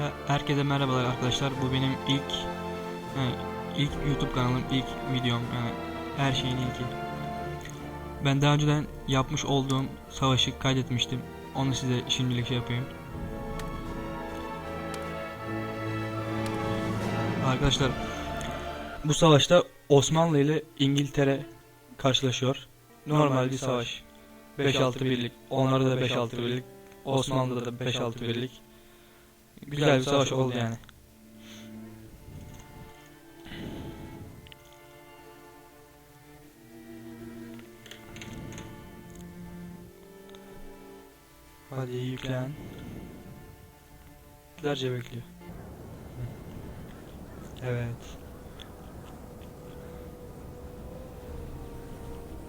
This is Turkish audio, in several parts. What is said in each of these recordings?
He- Herkese merhabalar arkadaşlar. Bu benim ilk e, ilk YouTube kanalım, ilk videom yani her şeyin ilki. Ben daha önceden yapmış olduğum savaşı kaydetmiştim. Onu size şimdilik şey yapayım. Arkadaşlar bu savaşta Osmanlı ile İngiltere karşılaşıyor. Normal bir savaş. 5-6 birlik. Onlarda da 5-6 birlik. Osmanlı'da da 5-6 birlik. Güzel bir savaş oldu yani. Hadi yüklen. Derce bekliyor. Evet.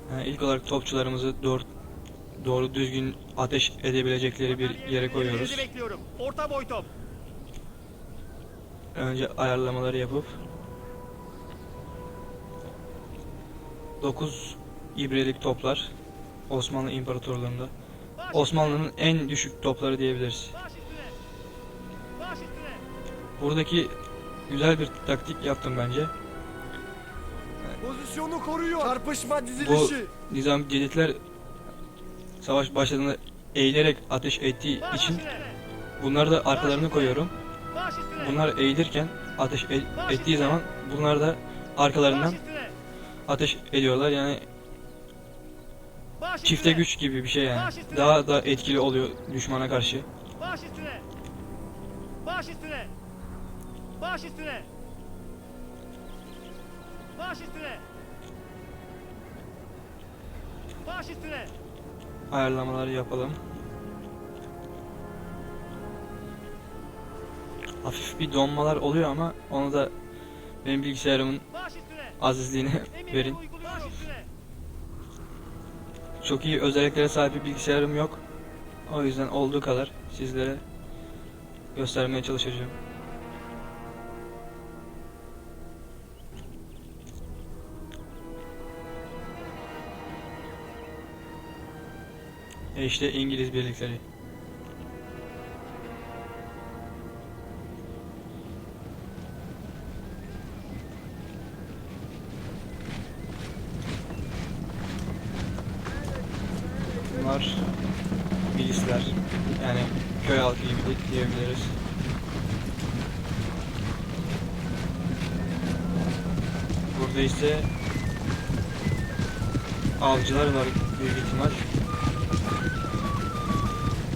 Ha, ilk olarak topçularımızı doğru, doğru düzgün ateş edebilecekleri bir yere koyuyoruz. Orta boy top. Önce ayarlamaları yapıp 9 ibrelik toplar Osmanlı İmparatorluğu'nda. Osmanlı'nın en düşük topları diyebiliriz. Buradaki güzel bir taktik yaptım bence. Pozisyonu koruyor. Çarpışma Bu dizilişi. nizam ceditler savaş başladığında eğilerek ateş ettiği için bunları da arkalarına koyuyorum. Bunlar eğilirken ateş e- ettiği zaman bunlar da arkalarından ateş ediyorlar. Yani çifte güç gibi bir şey yani. Daha da etkili oluyor düşmana karşı. Baş üstüne. Baş üstüne. Baş üstüne. Baş üstüne. Baş üstüne. Ayarlamaları yapalım. Hafif bir donmalar oluyor ama onu da benim bilgisayarımın azizliğine verin. Çok iyi özelliklere sahip bir bilgisayarım yok. O yüzden olduğu kadar sizlere göstermeye çalışacağım. E işte İngiliz birlikleri. Bunlar milisler. Yani köy halkı gibi de diyebiliriz. Burada ise avcılar var büyük ihtimal.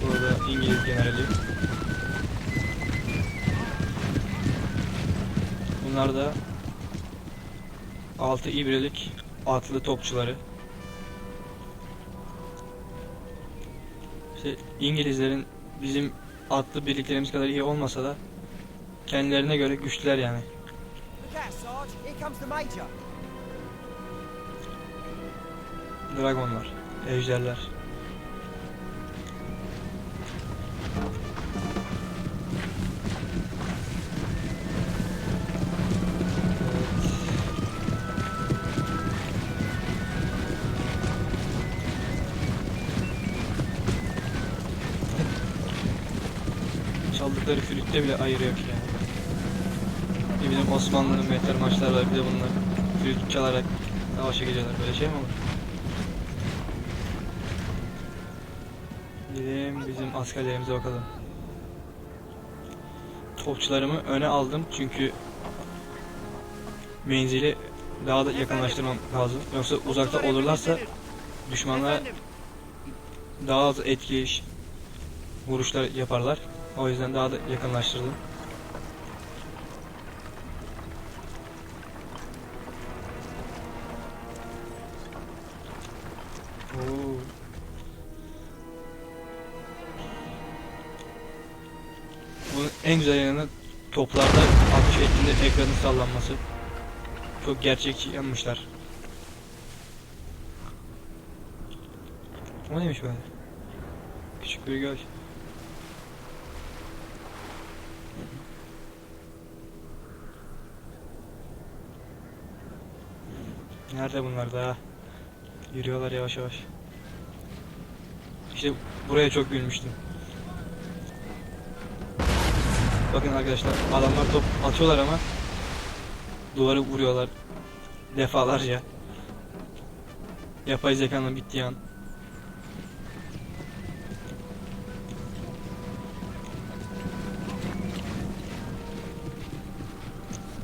Burada İngiliz generali. Bunlar da 6 ibrelik atlı topçuları. İşte İngilizlerin bizim atlı birliklerimiz kadar iyi olmasa da kendilerine göre güçlüler yani. Dragonlar, ejderler. Flütte bile ayırı yok yani. Bir bizim Osmanlı'nın mehter maçlar var bir de bunlar flüt çalarak savaşa gidiyorlar. Böyle şey mi olur? Gidelim bizim askerlerimize bakalım. Topçularımı öne aldım çünkü menzili daha da yakınlaştırmam lazım. Yoksa uzakta olurlarsa düşmanlara daha az etkili vuruşlar yaparlar. O yüzden daha da yakınlaştırdım. Oo. En güzel yanı toplarda atış ettiğinde ekranın sallanması. Çok gerçekçi yapmışlar. O neymiş böyle? Küçük bir göl. Nerede bunlar daha? Yürüyorlar yavaş yavaş. İşte buraya çok gülmüştüm. Bakın arkadaşlar adamlar top atıyorlar ama duvarı vuruyorlar defalarca. Yapay zekanın bittiği an.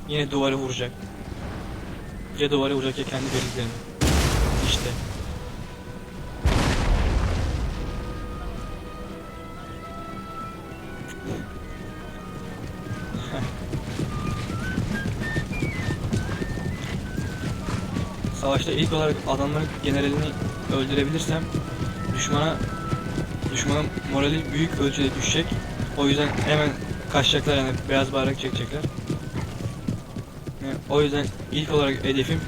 Yine duvarı vuracak. Ya duvarı vuracak ya kendi deliklerini. İşte. Savaşta ilk olarak adamların generalini öldürebilirsem düşmana düşmanın morali büyük ölçüde düşecek. O yüzden hemen kaçacaklar yani beyaz bayrak çekecekler. Yani o yüzden ilk olarak hedefim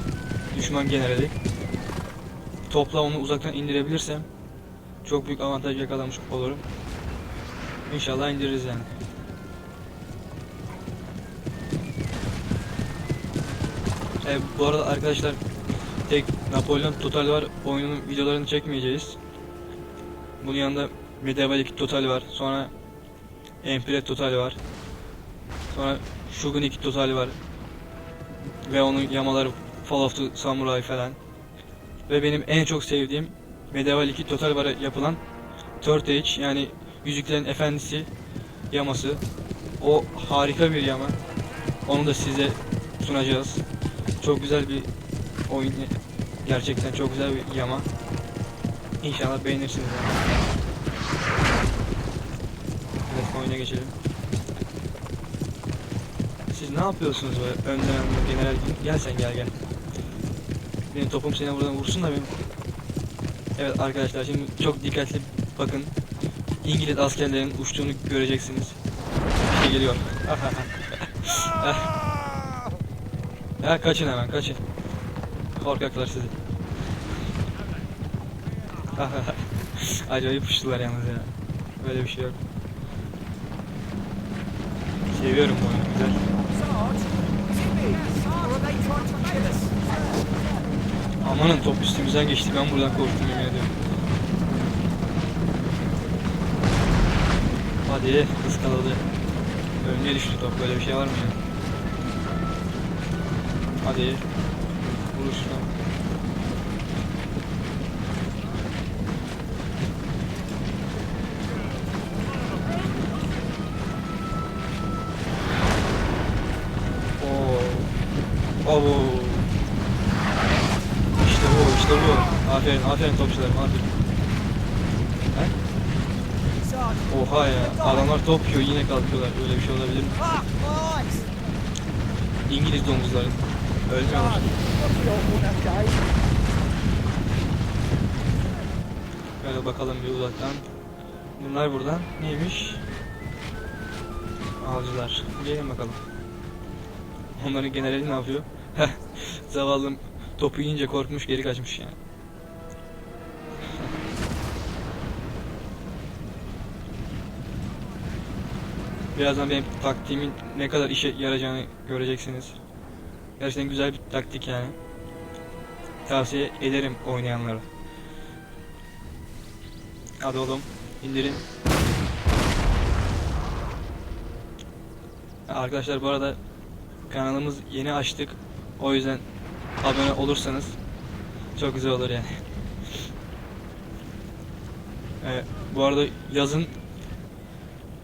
düşman generali. Topla onu uzaktan indirebilirsem çok büyük avantaj yakalamış olurum. İnşallah indiririz yani. E, bu arada arkadaşlar tek Napolyon Total var oyunun videolarını çekmeyeceğiz. Bunun yanında Medieval 2 Total var. Sonra Empire Total var. Sonra Shogun 2 Total var. Ve onun yamaları Fall of the Samurai falan. Ve benim en çok sevdiğim Medieval 2 Total var yapılan Third Age yani Yüzüklerin Efendisi yaması. O harika bir yama. Onu da size sunacağız. Çok güzel bir oyun. Gerçekten çok güzel bir yama. İnşallah beğenirsiniz. Yani. Evet oyuna geçelim. Yapıyorsunuz böyle önden önden general gel sen gel gel. Benim topum seni buradan vursun da benim. Evet arkadaşlar şimdi çok dikkatli bakın. İngiliz askerlerin uçtuğunu göreceksiniz. Bir şey geliyor. ya kaçın hemen kaçın. Korkaklar sizi. Acayip uçtular yalnız ya. Böyle bir şey yok. Seviyorum bu oyunu güzel. Amanın top üstümüzden geçti ben buradan korktum yemin ediyorum. Hadi ıskaladı. Önüne düştü top böyle bir şey var mı ya? Hadi. Vur Aferin, aferin topçularım, aferin. He? Oha ya, adamlar top yiyor yine kalkıyorlar. Böyle bir şey olabilir mi? İngiliz domuzları. Ölmüyorlar. Böyle bakalım bir uzaktan. Bunlar buradan neymiş? Avcılar. Gelin bakalım. Onların generali ne yapıyor? Zavallım topu yiyince korkmuş geri kaçmış yani. Birazdan benim taktiğimin ne kadar işe yarayacağını göreceksiniz. Gerçekten güzel bir taktik yani. Tavsiye ederim oynayanlara. Hadi oğlum indirin. Arkadaşlar bu arada kanalımız yeni açtık. O yüzden abone olursanız çok güzel olur yani. Ee, bu arada yazın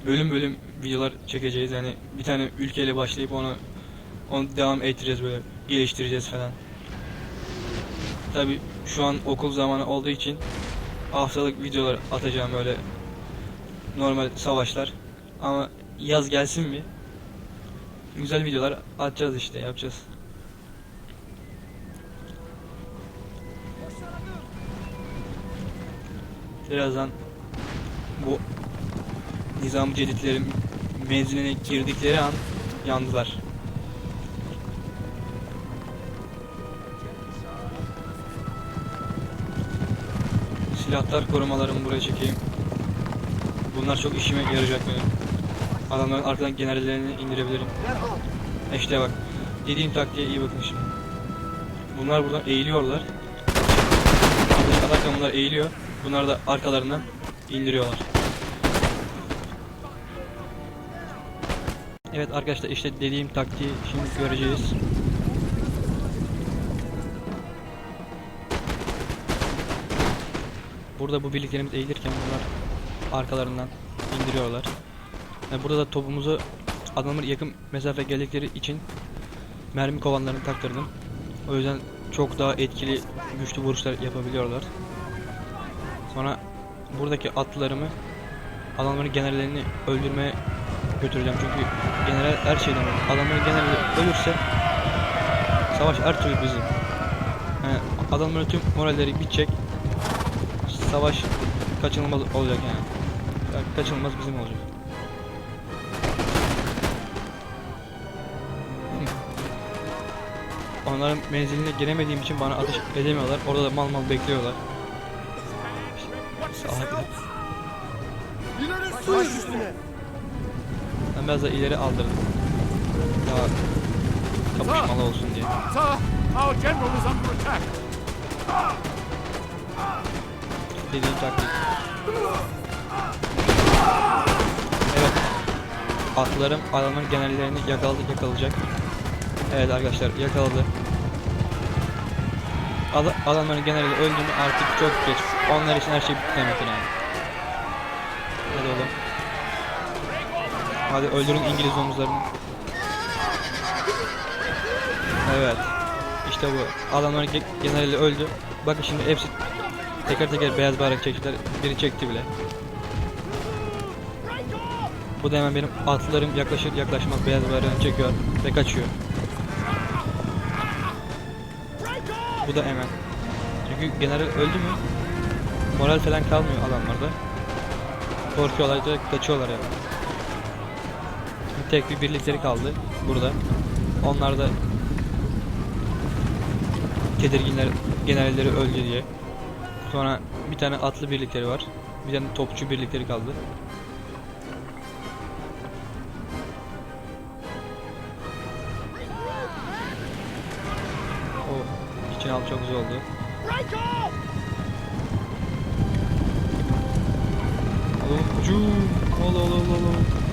bölüm bölüm videolar çekeceğiz. Yani bir tane ülkeyle başlayıp onu onu devam ettireceğiz böyle geliştireceğiz falan. Tabi şu an okul zamanı olduğu için haftalık videolar atacağım öyle normal savaşlar. Ama yaz gelsin mi? Güzel videolar atacağız işte yapacağız. Birazdan bu nizam ceditlerin menziline girdikleri an yandılar. Silahlar korumalarımı buraya çekeyim. Bunlar çok işime yarayacak benim. Adamların arkadan generallerini indirebilirim. İşte bak. Dediğim taktiğe iyi bakın şimdi. Bunlar buradan eğiliyorlar. Arkadaş atarken bunlar eğiliyor. Bunlar da arkalarından indiriyorlar. Evet arkadaşlar işte dediğim taktiği şimdi göreceğiz. Burada bu birliklerimiz eğilirken bunlar arkalarından indiriyorlar. Ve burada da topumuzu adamlar yakın mesafe geldikleri için mermi kovanlarını taktırdım. O yüzden çok daha etkili güçlü vuruşlar yapabiliyorlar. Sonra buradaki atlarımı adamların generallerini öldürmeye götüreceğim çünkü general her şeyden olur. Adamların generali ölürse savaş her türlü bizim. Yani adamların tüm moralleri bitecek. Savaş kaçınılmaz olacak yani. Yani kaçınılmaz bizim olacak. Onların menziline giremediğim için bana ateş edemiyorlar. Orada da mal mal bekliyorlar. Salaklar. Baş üstüne. Biraz da ileri aldırdım. Daha kapışmalı olsun diye. Dediğim taktik. Evet. Atlarım adamın genellerini yakaladı yakalayacak. Evet arkadaşlar yakaladı. Ad adamların geneli öldü mü artık çok geç. Onlar için her şey bitti yani. Hadi oğlum. Hadi öldürün İngiliz domuzlarını. Evet. İşte bu. Adamların ge- generali öldü. Bakın şimdi hepsi teker teker beyaz bayrak çektiler. Biri çekti bile. Bu da hemen benim atlarım yaklaşır yaklaşmaz beyaz bayrağını çekiyor ve kaçıyor. Bu da hemen. Çünkü general öldü mü moral falan kalmıyor adamlarda. Korkuyorlar direkt kaçıyorlar yani. Tek bir birlikleri kaldı burada. Onlar da tedirginler generalleri öldü diye. Sonra bir tane atlı birlikleri var. Bir tane topçu birlikleri kaldı. O için al çok güzel oldu. Hücum. Ol ol ol ol ol.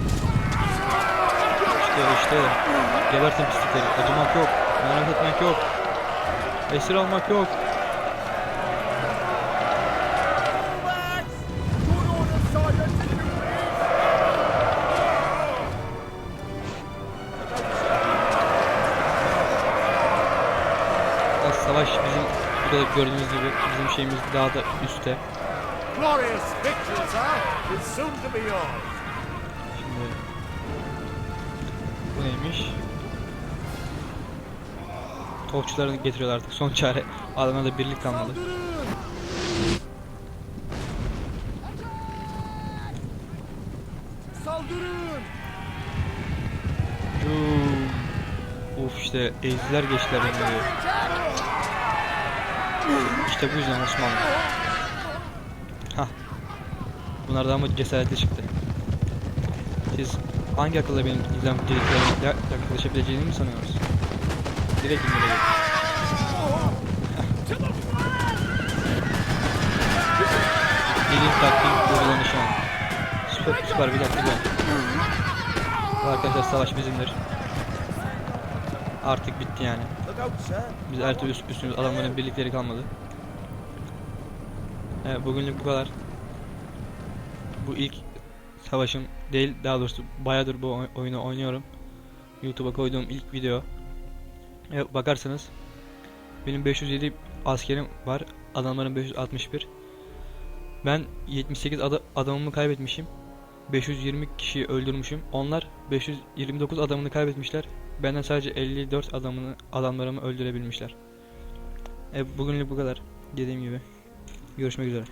İşte işte. Gebertin pislikleri. Acımak yok. Merak etmek yok. Esir almak yok. Savaş bizim burada gördüğünüz gibi bizim şeyimiz daha da üstte. Glorious victory, sir, is soon to be yours. Neymiş? Topçularını getiriyorlar artık son çare. Adamlarda birlik kalmadı. Saldırın! Yuuu. Uf işte ezdiler geçtiler beni. İşte bu yüzden Osmanlı. Hah. Bunlar daha mı cesaretli çıktı? Siz hangi akılla benim gizem dediklerime ya- yaklaşabileceğini mi sanıyorsunuz? Direkt indireyim. Dediğim taktiğim uygulanı şu an. Süper, süper bir dakika. Arkadaşlar savaş bizimdir. Artık bitti yani. Biz her türlü üst- üstümüz adamların birlikleri kalmadı. Evet bugünlük bu kadar. Bu ilk savaşım değil daha doğrusu bayağıdır bu oy- oyunu oynuyorum. YouTube'a koyduğum ilk video. Evet bakarsanız benim 507 askerim var. Adamların 561. Ben 78 ada- adamımı kaybetmişim. 520 kişiyi öldürmüşüm. Onlar 529 adamını kaybetmişler. Benden sadece 54 adamını adamlarımı öldürebilmişler. E, bugünlük bu kadar. Dediğim gibi. Görüşmek üzere.